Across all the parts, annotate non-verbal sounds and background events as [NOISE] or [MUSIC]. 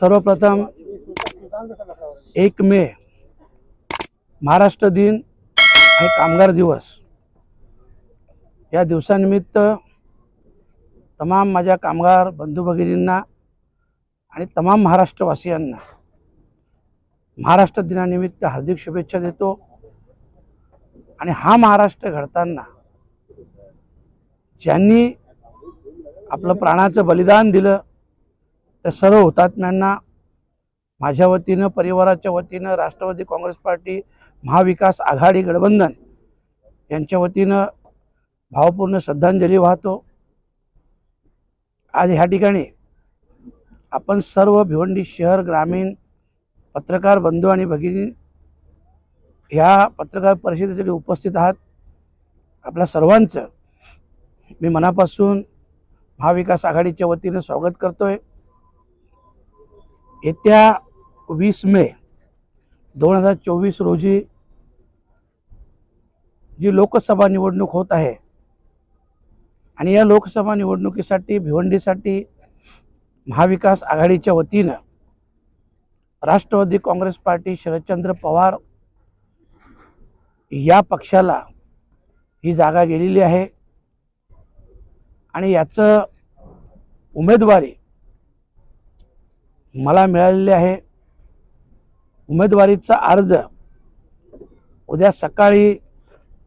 सर्वप्रथम एक मे महाराष्ट्र दिन आणि कामगार दिवस. या दिवसानिमित्त तमाम माझ्या कामगार बंधू भगिनींना आणि तमाम महाराष्ट्रवासियांना महाराष्ट्र दिनानिमित्त हार्दिक शुभेच्छा देतो. आणि हा महाराष्ट्र घडताना ज्यांनी आपलं प्राणाचं बलिदान दिलं त्या सर्व हुतात्म्यांना माझ्या वतीनं परिवाराच्या वतीनं राष्ट्रवादी काँग्रेस पार्टी महाविकास आघाडी गठबंधन यांच्या वतीनं भावपूर्ण श्रद्धांजली वाहतो. आज ह्या ठिकाणी आपण सर्व भिवंडी शहर ग्रामीण पत्रकार बंधू आणि भगिनी ह्या पत्रकार परिषदेसाठी उपस्थित आहात. आपल्या सर्वांचं मी मनापासून महाविकास आघाडीच्या वतीनं स्वागत करतो आहे येत्या वीस मे दोन हजार चोवीस रोजी जी लोकसभा निवडणूक होत आहे आणि या लोकसभा निवडणुकीसाठी भिवंडीसाठी महाविकास आघाडीच्या वतीनं राष्ट्रवादी काँग्रेस पार्टी शरदचंद्र पवार या पक्षाला ही जागा गेलेली आहे. आणि याचं उमेदवारी मला मिळालेली आहे. उमेदवारीचा अर्ज उद्या सकाळी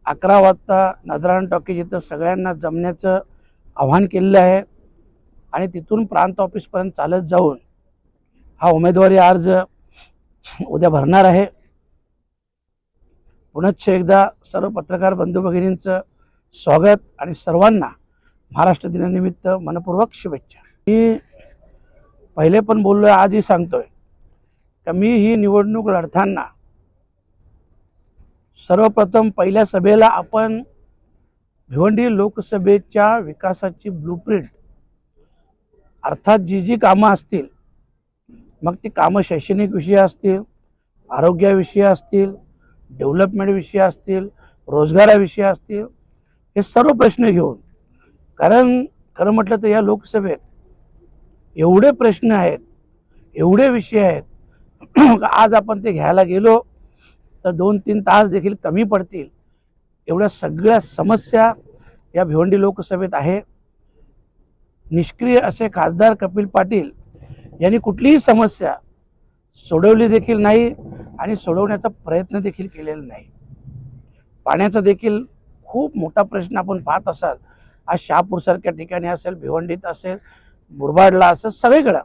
अकरा वाजता नजरान टॉकीज इथं सगळ्यांना जमण्याचं आव्हान केलेलं आहे आणि तिथून प्रांत ऑफिसपर्यंत चालत जाऊन हा उमेदवारी अर्ज उद्या भरणार आहे. पुनश्च एकदा सर्व पत्रकार बंधू भगिनींचं स्वागत आणि सर्वांना महाराष्ट्र दिनानिमित्त मनपूर्वक शुभेच्छा. मी पहिले पण बोललो आहे आजही सांगतोय. का मी ही निवडणूक लढताना सर्वप्रथम पहिल्या सभेला आपण भिवंडी लोकसभेच्या विकासाची ब्लूप्रिंट अर्थात जी जी कामं असतील मग ती कामं शैक्षणिक विषय असतील आरोग्याविषयी असतील डेव्हलपमेंट विषय असतील रोजगाराविषयी असतील हे सर्व प्रश्न घेऊन कारण खरं म्हटलं तर या लोकसभेत एवढे प्रश्न आहेत एवढे विषय आहेत. आज आपण ते घ्यायला गेलो तर दोन तीन तास देखील कमी पडतील. एवढ्या सगळ्या समस्या या भिवंडी लोकसभेत आहे. निष्क्रिय असे खासदार कपिल पाटील यांनी कुठलीही समस्या सोडवली देखील नाही आणि सोडवण्याचा प्रयत्न देखील केलेला नाही. पाण्याचा देखील खूप मोठा प्रश्न आपण पाहत असाल. आज शहापूरसारख्या ठिकाणी असेल भिवंडीत असेल मुरबाडला असं सगळीकडं.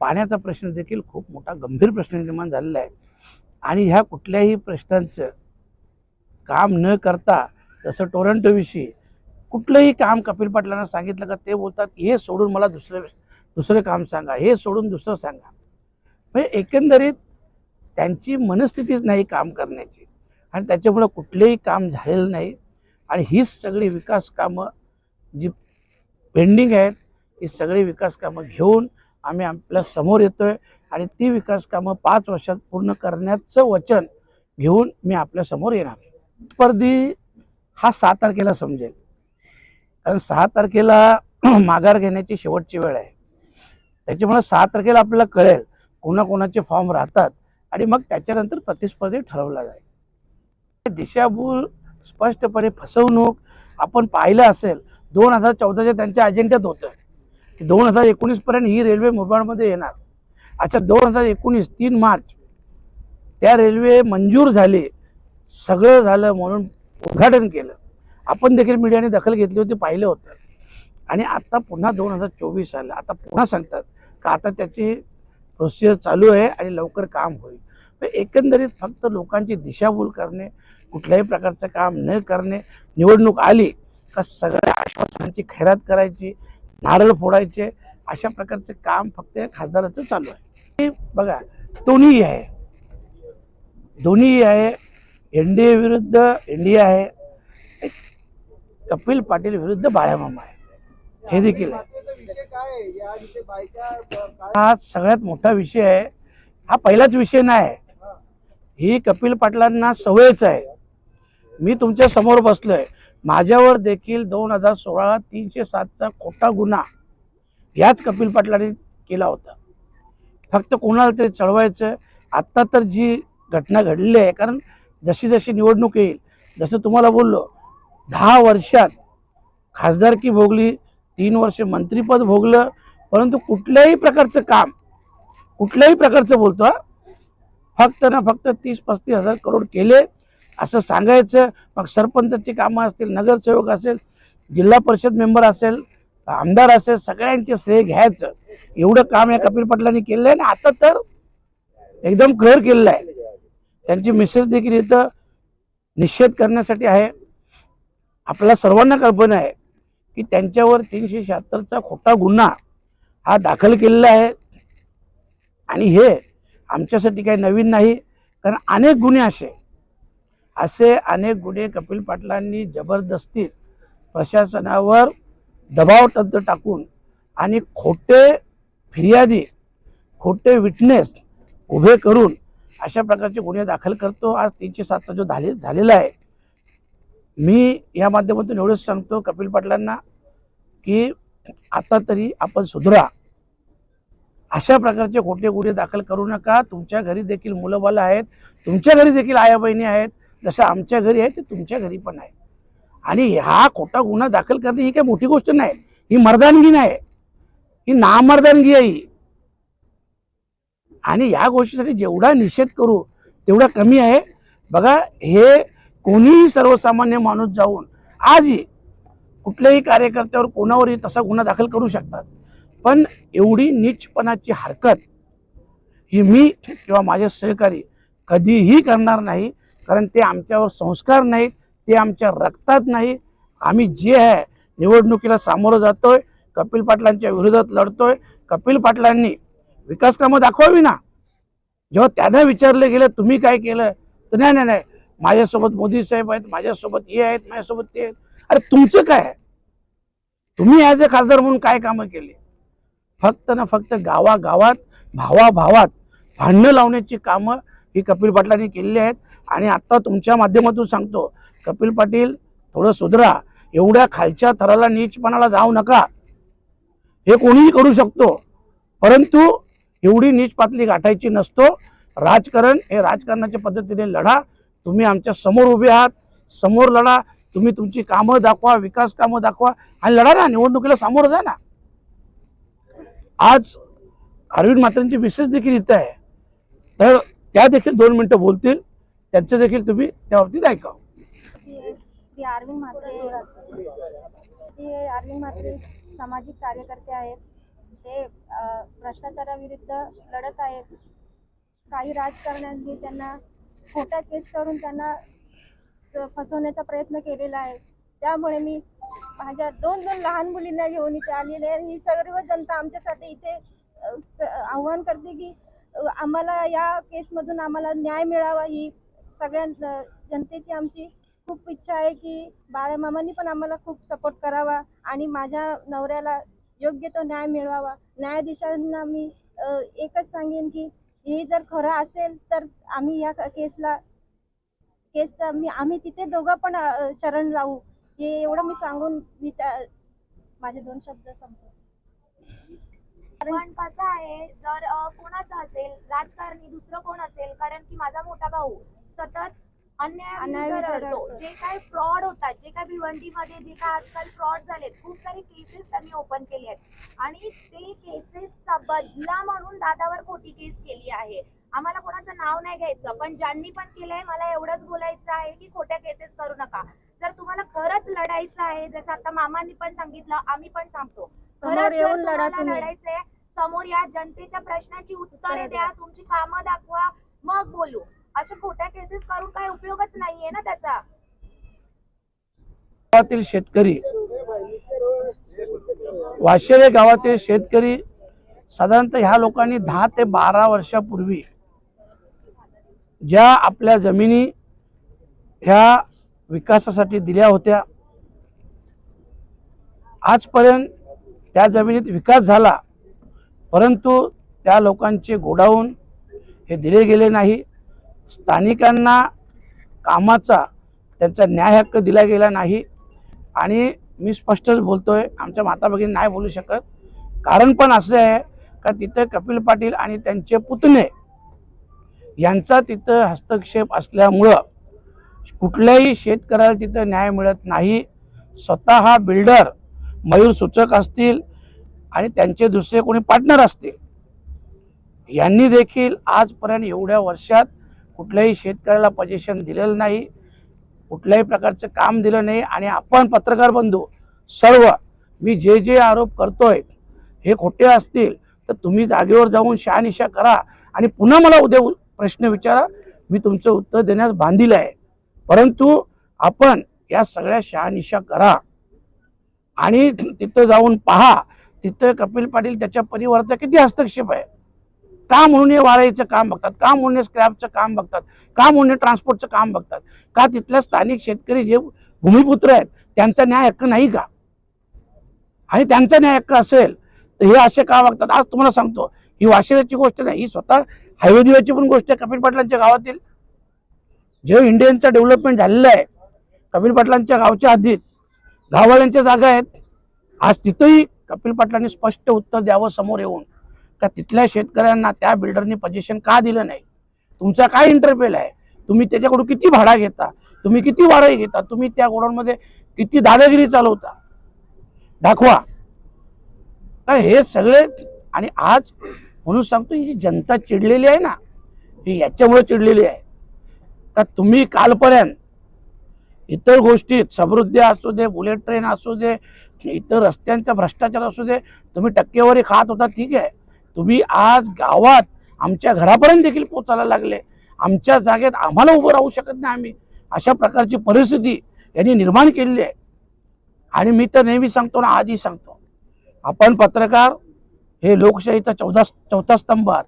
पाण्याचा प्रश्न देखील खूप मोठा गंभीर प्रश्न निर्माण झालेला आहे. आणि ह्या कुठल्याही प्रश्नांचं काम न करता जसं टोरंटोविषयी कुठलंही काम कपिल पाटलांना सांगितलं का ते बोलतात हे सोडून मला दुसरं दुसरं काम सांगा हे सोडून दुसरं सांगा. म्हणजे एकंदरीत त्यांची मनस्थितीच नाही काम करण्याची. आणि त्याच्यामुळं कुठलेही काम झालेलं नाही. आणि हीच सगळी विकास कामं जी पेंडिंग आहेत ही सगळी विकास कामं घेऊन आम्ही आपल्यासमोर येतोय आणि ती विकास कामं पाच वर्षात पूर्ण करण्याचं वचन घेऊन मी आपल्यासमोर येणार. स्पर्धी हा सहा तारखेला समजेल. कारण सहा तारखेला [CLEARS THROAT] माघार घेण्याची शेवटची वेळ आहे. त्याच्यामुळे सहा तारखेला आपल्याला कळेल कोणाकोणाचे फॉर्म राहतात आणि मग त्याच्यानंतर प्रतिस्पर्धी ठरवला जाईल. दिशाभूल स्पष्टपणे फसवणूक आपण पाहिलं असेल दोन हजार चौदाच्या त्यांच्या अजेंड्यात होतं दोन हजार एकोणीसपर्यंत ही रेल्वे मुरबाडमध्ये येणार. अच्छा दोन हजार एकोणीस तीन मार्च त्या रेल्वे मंजूर झाली. सगळं झालं म्हणून उद्घाटन केलं. आपण देखील मीडियाने दखल घेतली होती पाहिलं होतं. आणि आता पुन्हा दोन हजार चोवीस आलं. आता पुन्हा सांगतात का आता त्याची प्रोसिजर चालू आहे आणि लवकर काम होईल. एकंदरीत फक्त लोकांची दिशाभूल करणे कुठल्याही प्रकारचं काम न करणे निवडणूक आली का सगळ्या आश्वासनांची खैरात करायची नारळ फोडायचे अशा प्रकारचे काम फक्त या खासदाराचं चालू आहे. बघा दोन्ही आहे. दोन्ही आहे. एन डी ए विरुद्ध इंडिया आहे. कपिल पाटील विरुद्ध बाळ्यामामा आहे. हे देखील आहे. हा सगळ्यात मोठा विषय आहे. हा पहिलाच विषय नाही. ही कपिल पाटलांना सवयच आहे. मी तुमच्यासमोर बसलोय. माझ्यावर देखील दोन हजार सोळा तीनशे सातचा खोटा गुन्हा याच कपिल पाटलांनी केला होता. फक्त कोणाला तरी चढवायचं आत्ता तर जी घटना घडली आहे कारण जशी जशी निवडणूक येईल जसं तुम्हाला बोललो दहा वर्षात खासदारकी भोगली तीन वर्ष मंत्रीपद भोगलं परंतु कुठल्याही प्रकारचं काम कुठल्याही प्रकारचं बोलतो फक्त ना फक्त तीस पस्तीस हजार करोड केले असं सांगायचं मग सरपंचची कामं असतील नगरसेवक असेल जिल्हा परिषद मेंबर असेल आमदार असेल सगळ्यांचे श्रेय घ्यायचं. एवढं काम या कपिल पाटलांनी केलं आहे आणि आता तर एकदम कहर केलेलं आहे. त्यांची मिसेस देखील इथं निषेध करण्यासाठी आहे. आपल्या सर्वांना कल्पना आहे की त्यांच्यावर तीनशे शहात्तरचा खोटा गुन्हा हा दाखल केलेला आहे. आणि हे आमच्यासाठी काही नवीन नाही कारण अनेक गुन्हे असे असे अनेक गुन्हे कपिल पाटलांनी जबरदस्तीत प्रशासनावर दबाव तंत्र टाकून आणि खोटे फिर्यादी खोटे विटनेस उभे करून अशा प्रकारचे गुन्हे दाखल करतो. आज तीनशे सातचा जो झाले झालेला आहे. मी या माध्यमातून एवढंच सांगतो कपिल पाटलांना की आता तरी आपण सुधरा. अशा प्रकारचे खोटे गुन्हे दाखल करू नका. तुमच्या घरी देखील मुलं बालं आहेत. तुमच्या घरी देखील आया बहिणी आहेत. जसं आमच्या घरी आहे ते तुमच्या घरी पण आहे. आणि हा खोटा गुन्हा दाखल करणे ही काही मोठी गोष्ट नाही. ही मर्दानगी नाही. ही नामर्दानगी आहे ही. आणि या गोष्टीसाठी जेवढा निषेध करू तेवढा कमी आहे. बघा हे कोणीही सर्वसामान्य माणूस जाऊन आजही कुठल्याही कार्यकर्त्यावर कोणावरही तसा गुन्हा दाखल करू शकतात. पण एवढी नीचपणाची हरकत ही मी किंवा माझे सहकारी कधीही करणार नाही. कारण ते आमच्यावर संस्कार नाहीत ते आमच्या रक्तात नाही आम्ही जे आहे निवडणुकीला सामोरं जातोय कपिल पाटलांच्या विरोधात लढतोय. कपिल पाटलांनी विकास कामं दाखवावी ना? जेव्हा त्यांना विचारलं गेलं तुम्ही काय केलं? तर नाही नाही नाही. माझ्यासोबत मोदी साहेब आहेत माझ्यासोबत हे आहेत माझ्यासोबत ते आहेत. अरे तुमचं काय आहे? तुम्ही ॲज अ खासदार म्हणून काय कामं केली? फक्त ना फक्त गावागावात भावाभावात भांडणं लावण्याची कामं ही कपिल पाटलांनी केलेली आहेत. आणि आता तुमच्या माध्यमातून सांगतो कपिल पाटील थोडं सुधरा. एवढ्या खालच्या थराला नीचपणाला जाऊ नका. हे कोणीही करू शकतो. परंतु एवढी नीच पातळी गाठायची नसतो. राजकारण हे राजकारणाच्या पद्धतीने लढा. तुम्ही आमच्यासमोर उभे आहात. समोर लढा. तुम्ही तुमची कामं दाखवा विकास कामं दाखवा. आणि लढा ना निवडणुकीला सामोरं जा ना. आज अरविंद मात्रांची विशेष देखील इथं आहे. तर त्या देखील दोन मिनिटं बोलतील. त्यांचं देखील तुम्ही त्या बाबतीत ऐका श्री अरविंद म्हात्रे. ते अरविंद म्हात्रे सामाजिक कार्यकर्ते आहेत. ते भ्रष्टाचाराविरुद्ध लढत आहेत. काही राजकारण्यांनी त्यांना खोट्या केस करून त्यांना फसवण्याचा प्रयत्न केलेला आहे. त्यामुळे मी माझ्या दोन दोन लहान मुलींना घेऊन इथे आलेले आहे. ही सर्व जनता आमच्यासाठी इथे स- आव्हान करते की आम्हाला या केसमधून आम्हाला न्याय मिळावा ही सगळ्या जनतेची आमची खूप इच्छा आहे की बाळामामांनी पण आम्हाला खूप सपोर्ट करावा आणि माझ्या नवऱ्याला योग्य तो न्याय मिळवावा न्यायाधीशांना मी एकच सांगेन की हे जर खरं असेल तर आम्ही या केसला केसचा मी आम्ही तिथे दोघं पण शरण जाऊ हे एवढं मी सांगून मी त्या माझे दोन शब्द संपतो पण कसं आहे जर कोणाचं असेल राजकारणी दुसरं कोण असेल कारण की माझा मोठा भाऊ सतत अन्याय रडतो. रडतो. जे काही फ्रॉड होतात जे काही भिवंडीमध्ये जे काही आजकाल फ्रॉड झालेत खूप सारे केसेस त्यांनी ओपन केले आहेत. आणि ते केसेसचा बदला म्हणून दादावर खोटी केस केली आहे. आम्हाला कोणाचं नाव नाही घ्यायचं पण ज्यांनी पण केलंय मला एवढंच बोलायचं आहे की खोट्या केसेस करू नका. जर तुम्हाला खरंच लढायचं आहे जसं आता मामांनी पण सांगितलं आम्ही पण सांगतो खरंच. लढायचंय समोर या जनतेच्या प्रश्नाची उत्तरे द्या. तुमची कामं दाखवा मग बोलू. अशा खोट्या केसेस करून काही उपयोगच नाहीये ना त्याचा. गावातील शेतकरी वाशेरे गावातील शेतकरी साधारणतः ह्या लोकांनी दहा ते बारा वर्षापूर्वी ज्या आपल्या जमिनी ह्या विकासासाठी दिल्या होत्या आजपर्यंत त्या जमिनीत विकास झाला. परंतु त्या लोकांचे गोडाऊन हे दिले गेले नाही. स्थानिकांना कामाचा त्यांचा न्याय हक्क दिला गेला नाही. आणि मी स्पष्टच बोलतोय आमच्या माता भगिनी नाही बोलू शकत. कारण पण असं आहे का तिथं कपिल पाटील आणि त्यांचे पुतणे यांचा तिथं हस्तक्षेप असल्यामुळं कुठल्याही शेतकऱ्याला तिथं न्याय मिळत नाही. स्वतः बिल्डर मयूर सूचक असतील आणि त्यांचे दुसरे कोणी पार्टनर असतील. यांनी देखील आजपर्यंत एवढ्या वर्षात कुठल्याही शेतकऱ्याला पजेशन दिलेलं नाही कुठल्याही प्रकारचं काम दिलं नाही आणि आपण पत्रकार बंधू सर्व मी जे जे आरोप करतोय हे खोटे असतील तर तुम्ही जागेवर जाऊन शहानिशा करा आणि पुन्हा मला उद्या प्रश्न विचारा मी तुमचं उत्तर देण्यास बांधील आहे. परंतु आपण या सगळ्या शहानिशा करा आणि तिथं जाऊन पहा तिथं कपिल पाटील त्याच्या परिवाराचा किती हस्तक्षेप आहे? का म्हणून हे वाळायचं काम बघतात? का म्हणून स्क्रॅपचं काम बघतात? का म्हणून ट्रान्सपोर्टचं काम बघतात? का तिथल्या स्थानिक शेतकरी जे भूमिपुत्र आहेत त्यांचा न्याय हक्क नाही का? आणि त्यांचा न्याय हक्क असेल तर हे असे का वागतात आज तुम्हाला सांगतो ही वाशिराची गोष्ट नाही ही स्वतः हायवे दिवाची पण गोष्ट आहे कपिल पाटलांच्या गावातील. जे इंडियनचं डेव्हलपमेंट झालेलं आहे कपिल पाटलांच्या गावच्या हद्दीत गाववाल्यांच्या जागा आहेत. आज तिथंही कपिल पाटलांनी स्पष्ट उत्तर द्यावं समोर येऊन का तिथल्या शेतकऱ्यांना त्या बिल्डरनी पजेशन का दिलं नाही? तुमचा काय इंटरपेल आहे? तुम्ही त्याच्याकडून किती भाडा घेता? तुम्ही किती वाराई घेता? तुम्ही त्या गोडाऊनमध्ये किती दादागिरी चालवता? दाखवा. तर हे सगळे आणि आज म्हणून सांगतो ही जी जनता चिडलेली आहे ना ही याच्यामुळे चिडलेली आहे. का तुम्ही कालपर्यंत इतर गोष्टीत समृद्धी असू दे बुलेट ट्रेन असू दे इतर रस्त्यांचा भ्रष्टाचार असू दे तुम्ही टक्केवारी खात होता ठीक आहे. तुम्ही आज गावात आमच्या घरापर्यंत देखील पोचायला लागले. आमच्या जागेत आम्हाला उभं राहू शकत नाही आम्ही. अशा प्रकारची परिस्थिती यांनी निर्माण केलेली आहे. आणि मी तर नेहमी सांगतो ना आजही सांगतो. आपण पत्रकार हे लोकशाहीचा चौदा चौथा स्तंभ आहात.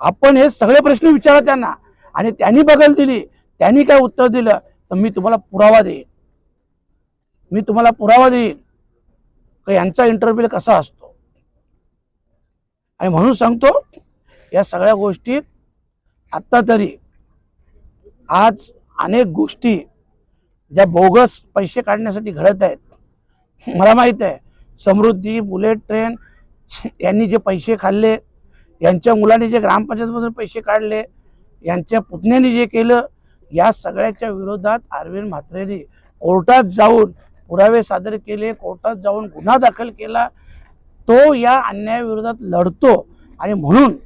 आपण हे सगळे प्रश्न विचारा त्यांना. आणि त्यांनी बगल दिली त्यांनी काय उत्तर दिलं तर मी तुम्हाला पुरावा देईन. मी तुम्हाला पुरावा देईन. का यांचा इंटरव्ह्यू कसा असतो? आणि म्हणून सांगतो या सगळ्या गोष्टीत आत्ता तरी आज अनेक गोष्टी ज्या बोगस पैसे काढण्यासाठी घडत आहेत मला माहीत आहे. समृद्धी बुलेट ट्रेन यांनी जे पैसे खाल्ले यांच्या मुलांनी जे ग्रामपंचायतमधून पैसे काढले यांच्या पुतण्याने जे केलं या सगळ्याच्या विरोधात अरविंद म्हात्रेने कोर्टात जाऊन पुरावे सादर केले कोर्टात जाऊन गुन्हा दाखल केला तो या अन्यायाविरोधात लढतो. आणि म्हणून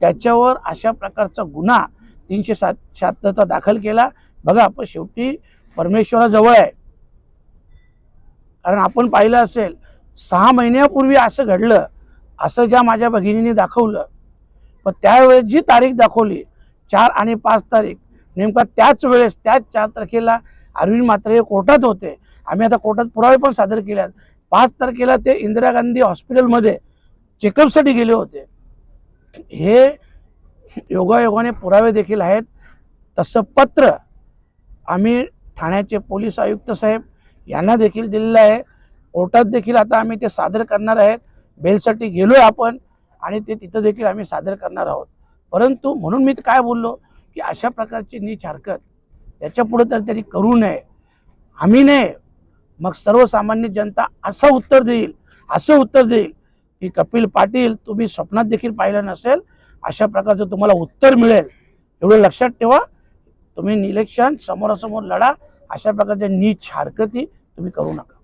त्याच्यावर अशा प्रकारचा गुन्हा तीनशे सात शहात्तरचा दाखल केला. बघा आपण शेवटी परमेश्वराजवळ आहे. कारण आपण पाहिलं असेल सहा महिन्यापूर्वी असं घडलं असं ज्या माझ्या भगिनीने दाखवलं. पण त्यावेळेस जी तारीख दाखवली चार आणि पाच तारीख नेमका त्याच वेळेस त्याच चार तारखेला अरविंद मात्रे कोर्टात होते. आम्ही आता कोर्टात पुरावे पण सादर केले आहेत. पाच तारखेला ते इंदिरा गांधी हॉस्पिटलमध्ये चेकअपसाठी गेले होते. हे योगायोगाने पुरावे देखील आहेत. तसं पत्र आम्ही ठाण्याचे पोलीस आयुक्त साहेब यांना देखील दिलेलं आहे. कोर्टात देखील आता आम्ही ते सादर करणार आहेत. बेलसाठी गेलो आपण आणि ते तिथं देखील आम्ही सादर करणार आहोत. परंतु म्हणून मी काय बोललो की अशा प्रकारची नीच हरकत याच्यापुढे तर त्यांनी करू नये. आम्ही नाही मग सर्वसामान्य जनता असं उत्तर देईल असं उत्तर देईल की कपिल पाटील तुम्ही स्वप्नात देखील पाहिलं नसेल अशा प्रकारचं तुम्हाला उत्तर मिळेल. एवढं लक्षात ठेवा तुम्ही इलेक्शन समोरासमोर लढा अशा प्रकारच्या नीच हरकती तुम्ही करू नका.